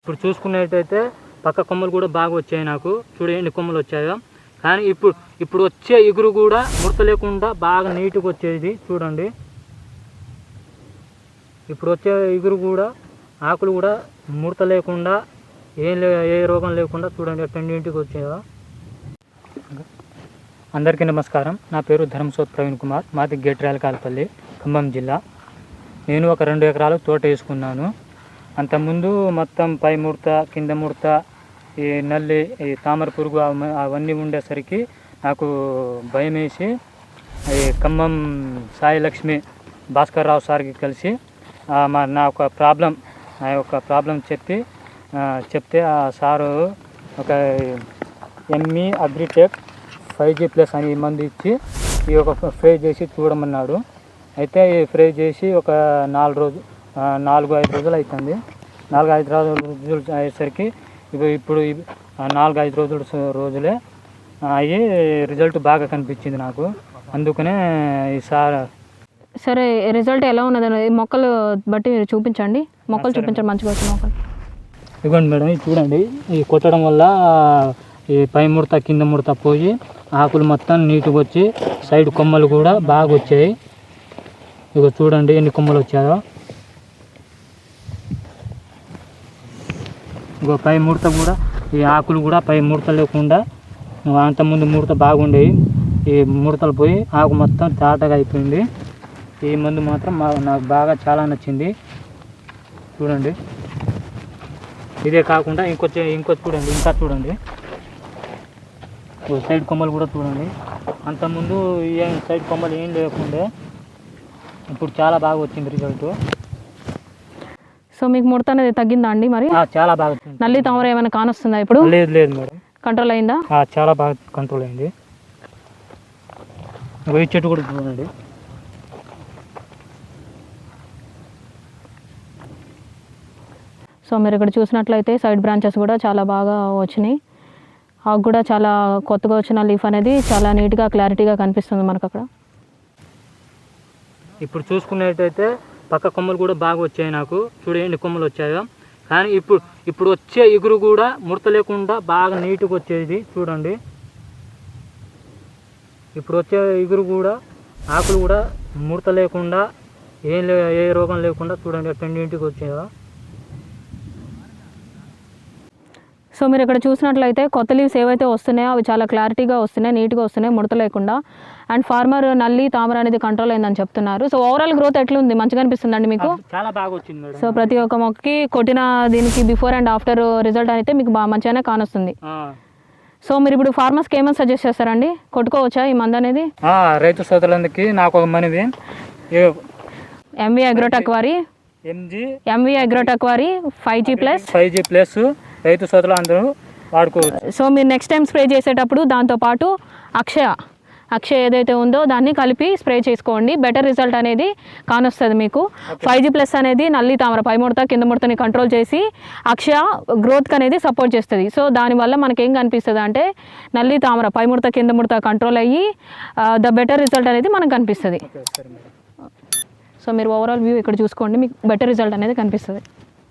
ఇప్పుడు చూసుకున్నట్టయితే పక్క కొమ్మలు కూడా బాగా వచ్చాయి నాకు. చూడు ఎన్ని కొమ్మలు వచ్చాయో. కానీ ఇప్పుడు ఇప్పుడు వచ్చే ఎగురు కూడా ముడత లేకుండా బాగా నీట్గా వచ్చేది. చూడండి. ఇప్పుడు వచ్చే ఎగురు కూడా ఆకులు కూడా ముడత లేకుండా ఏం లే ఏ రోగం లేకుండా చూడండి ఎట్టండింటికి వచ్చేదో అందరికీ నమస్కారం. నా పేరు ధర్మసోత్ ప్రవీణ్ కుమార్. మాది గేట్రాయల కాలపల్లి ఖమ్మం జిల్లా. నేను ఒక రెండు ఎకరాలు తోట వేసుకున్నాను. అంతకుముందు మొత్తం పై ముడత కింద ముడత ఈ నల్లి ఈ తామర పురుగు అవన్నీ ఉండేసరికి నాకు భయం వేసి ఈ ఖమ్మం సాయి లక్ష్మి భాస్కర్ రావు సార్కి కలిసి మా నా ఒక ప్రాబ్లం నా యొక్క ప్రాబ్లం చెప్పి చెప్తే ఆ సారు ఒక ME Agritech five G plus అని మందు ఇచ్చి ఈ ఒక ఫ్రై చేసి చూడమన్నాడు. అయితే ఈ ఫ్రై చేసి ఒక నాలుగు రోజు నాలుగు ఐదు రోజులు అవుతుంది నాలుగు ఐదు రోజులు అయ్యేసరికి ఇప్పుడు నాలుగు ఐదు రోజులు రోజులే అయ్యి రిజల్ట్ బాగా కనిపించింది నాకు. అందుకనే ఈ సార్ రిజల్ట్ ఎలా ఉన్నది అనేది మొక్కలు బట్టి మీరు చూపించండి. మొక్కలు. చూపించండి మంచిగా వచ్చిన మొక్కలు. ఇవ్వండి మేడం ఇది చూడండి. ఈ కొట్టడం వల్ల ఈ పై ముడత కింద ముడత పోయి ఆకులు మొత్తం నీట్గా వచ్చి సైడ్ కొమ్మలు కూడా బాగా వచ్చాయి. ఇగో చూడండి ఎన్ని కొమ్మలు వచ్చాయో. ఇంకో పై ముడత కూడా ఈ ఆకులు కూడా పై ముడత లేకుండా అంతకుముందు ముడత బాగుండేవి. ఈ ముడతలు పోయి ఆకు మొత్తం తాటగా అయిపోయింది. ఈ మందు మాత్రం మా నాకు బాగా చాలా నచ్చింది. చూడండి. ఇదే కాకుండా ఇంకొచ్చి ఇంకొచ్చి చూడండి ఇంకా చూడండి. సైడ్ కొమ్మలు కూడా చూడండి. అంతకుముందు ఏం సైడ్ కొమ్మలు ఏం లేకుండే ఇప్పుడు చాలా బాగా వచ్చింది రిజల్ట్. సో మీకు ముడత అనేది తగ్గిందా అండి మరి? చాలా బాగా నల్లి తామర ఏమైనా కానొస్తుందా ఇప్పుడు? లేదు లేదు మేడం. కంట్రోల్ అయిందా? చాలా బాగా కంట్రోల్ అయింది. చెట్టు కూడా చూడండి. సో మీరు ఇక్కడ చూసినట్లయితే సైడ్ బ్రాంచెస్ కూడా చాలా బాగా వచ్చినాయి. ఆకు కూడా చాలా కొత్తగా వచ్చిన లీఫ్ అనేది చాలా నీట్గా క్లారిటీగా కనిపిస్తుంది మనకు అక్కడ. ఇప్పుడు చూసుకున్నట్టయితే పక్క కొమ్మలు కూడా బాగా వచ్చాయి నాకు. చూడండి కొమ్మలు వచ్చాయో. కానీ ఇప్పుడు ఇప్పుడు వచ్చే ఎగురు కూడా ముడత లేకుండా బాగా నీట్గా వచ్చేది. చూడండి. ఇప్పుడు వచ్చే ఎగురు కూడా ఆకులు కూడా ముడత లేకుండా ఏం లే ఏ రోగం లేకుండా చూడండి టెండింటికి వచ్చాయో. సో మీరు ఇక్కడ చూసినట్లయితే కొత్త లీవ్స్ ఏవైతే వస్తున్నాయో అవి చాలా క్లారిటీగా వస్తున్నాయి నీట్గా వస్తున్నాయి ముడత లేకుండా. అండ్ ఫార్మర్ నల్లి తామర అనేది కంట్రోల్ అయిందని చెప్తున్నారు. సో ఓవరాల్ గ్రోత్ ఎట్లుంది? మంచిగా అనిపిస్తుందండి మీకు? చాలా బాగా వచ్చింది సో ప్రతి ఒక్క మొక్కకి కొట్టిన దీనికి బిఫోర్ అండ్ ఆఫ్టర్ రిజల్ట్ అయితే మీకు బాగా మంచిగానే కానొస్తుంది. సో మీరు ఇప్పుడు ఫార్మర్స్కి ఏమైనా సజెస్ట్ చేస్తారండి? కొట్టుకోవచ్చా ఈ మందు అనేది? రైతు సోదరులందరికీ నాకు ఒక మనవి ఎంవి అగ్రోటెక్ వారి. ఎంజీ ఎంవి అగ్రోటెక్ వారి five G plus five G plus రైతు సోదరులు అందరూ వాడుకోవచ్చు. సో మీరు నెక్స్ట్ టైం స్ప్రే చేసేటప్పుడు దాంతోపాటు అక్షయ అక్షయ ఏదైతే ఉందో దాన్ని కలిపి స్ప్రే చేసుకోండి. బెటర్ రిజల్ట్ అనేది కానొస్తుంది మీకు. ఫైవ్ జీ ప్లస్ అనేది నల్లి తామర పై ముడత కింద ముడతని కంట్రోల్ చేసి అక్షయ గ్రోత్కి అనేది సపోర్ట్ చేస్తుంది. సో దానివల్ల మనకి ఏం కనిపిస్తుంది అంటే నల్లి తామర పై ముడత కింద ముడత కంట్రోల్ అయ్యి ద బెటర్ రిజల్ట్ అనేది మనకు కనిపిస్తుంది. సో మీరు ఓవరాల్ వ్యూ ఇక్కడ చూసుకోండి. మీకు బెటర్ రిజల్ట్ అనేది కనిపిస్తుంది.